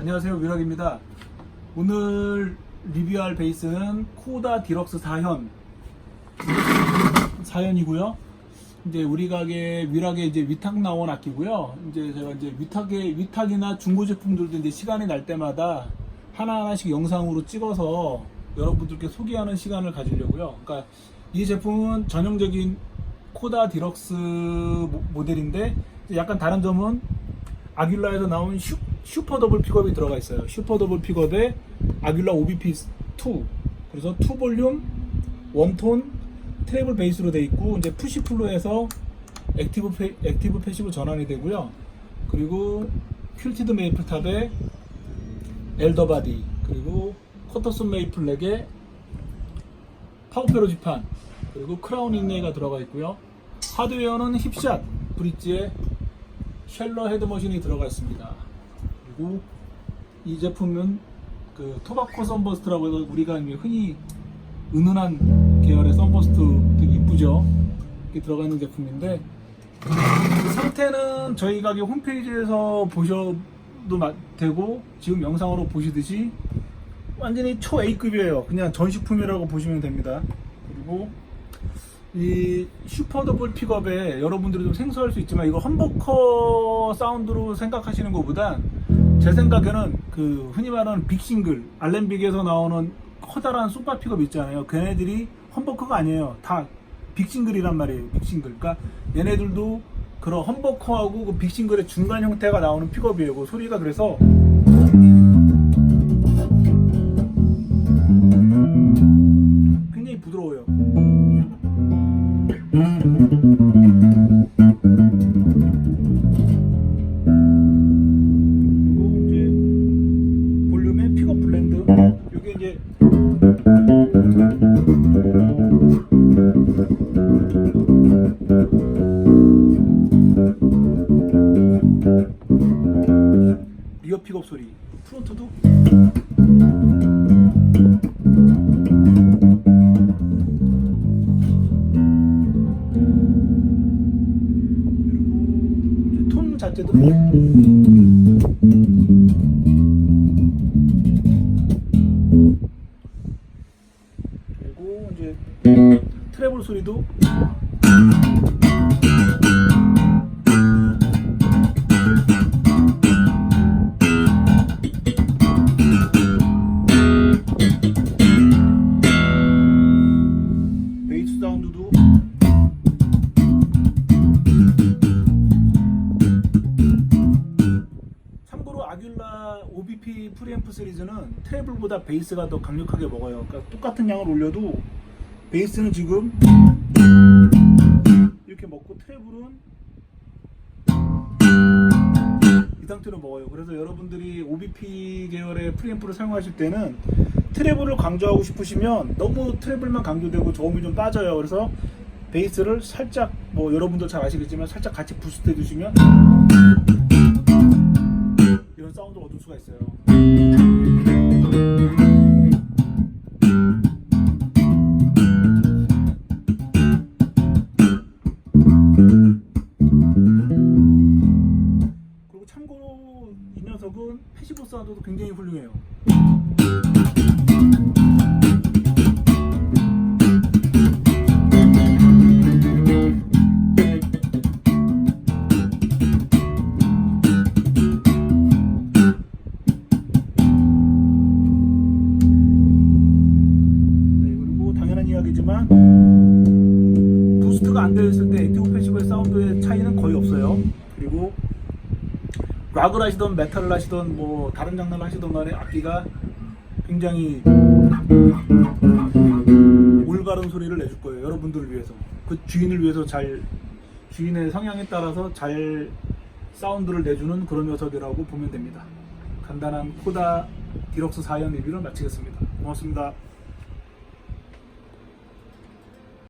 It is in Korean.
안녕하세요 위락입니다. 오늘 리뷰할 베이스는 코다 디럭스 4현. 4현이고요. 이제 우리 가게 위락에 이제 위탁 나온 악기고요. 이제 제가 이제 위탁에 위탁이나 중고 제품들도 이제 시간이 날 때마다 하나하나씩 영상으로 찍어서 여러분들께 소개하는 시간을 가지려고요. 그러니까 이 제품은 전형적인 코다 디럭스 모- 모델인데 약간 다른 점은 아귤라에서 나온 슈, 슈퍼 더블 픽업이 들어가 있어요. 슈퍼 더블 픽업에 아귤라 OBP2 그래서 투 볼륨 원톤 트래블 베이스로 돼 있고 이제 푸시 플로에서 액티브 페, 액티브 패시브 전환이 되고요. 그리고 퀼티드 메이플 탑에 엘더 바디 그리고 커터슨 메이플 렉에 파워페로 지판 그리고 크라운 잉레이가 들어가 있고요. 하드웨어는 힙샷 브릿지에 쉘러 헤드머신이 들어가 있습니다. 그리고 이 제품은 그 토바코 썬버스트라고 해서 우리가 흔히 은은한 계열의 썬버스트 되게 이쁘죠? 이렇게 들어가 있는 제품인데 그 상태는 저희 가게 홈페이지에서 보셔도 마- 되고 지금 영상으로 보시듯이 완전히 초 A급이에요. 그냥 전시품이라고 보시면 됩니다. 그리고 이 슈퍼 더블 픽업에 여러분들이 좀 생소할 수 있지만 이거 험버커 사운드로 생각하시는 것보다 제 생각에는 그 흔히 말하는 빅싱글 알렌빅에서 나오는 커다란 소파 픽업 있잖아요. 걔네들이 험버커가 아니에요. 다 빅싱글이란 말이에요. 빅싱글. 그러니까 얘네들도 그런 험버커하고 그 빅싱글의 중간 형태가 나오는 픽업이에요. 그 소리가 그래서 굉장히 부드러워요 이게 이제 리어 픽업 소리. 프론트도? 톤 자체도 트래블 소리도 베이스 사운드도 참고로 아귤라 OBP 프리앰프 시리즈는 트래블보다 베이스가 더 강력하게 먹어요. 그러니까 똑같은 양을 올려도 베이스는 지금 이렇게 먹고 트래블은 이 상태로 먹어요. 그래서 여러분들이 OBP 계열의 프리앰프를 사용하실 때는 트래블을 강조하고 싶으시면 너무 트래블만 강조되고 저음이 좀 빠져요. 그래서 베이스를 살짝 뭐 여러분도 잘 아시겠지만 살짝 같이 부스트 해 주시면 패시브 사운드도 굉장히 훌륭해요. 네, 당연한 이야기지만 부스트가 안 되어 있을 때 패시브의 사운드의 차이는 거의 없어요. 락을 하시던 메탈을 하시던 뭐 다른 장르를 하시던 간에 악기가 굉장히 올바른 소리를 내줄 거예요. 여러분들을 위해서. 그 주인을 위해서 잘 주인의 성향에 따라서 잘 사운드를 내주는 그런 녀석이라고 보면 됩니다. 간단한 코다 디럭스 4연 리뷰를 마치겠습니다. 고맙습니다.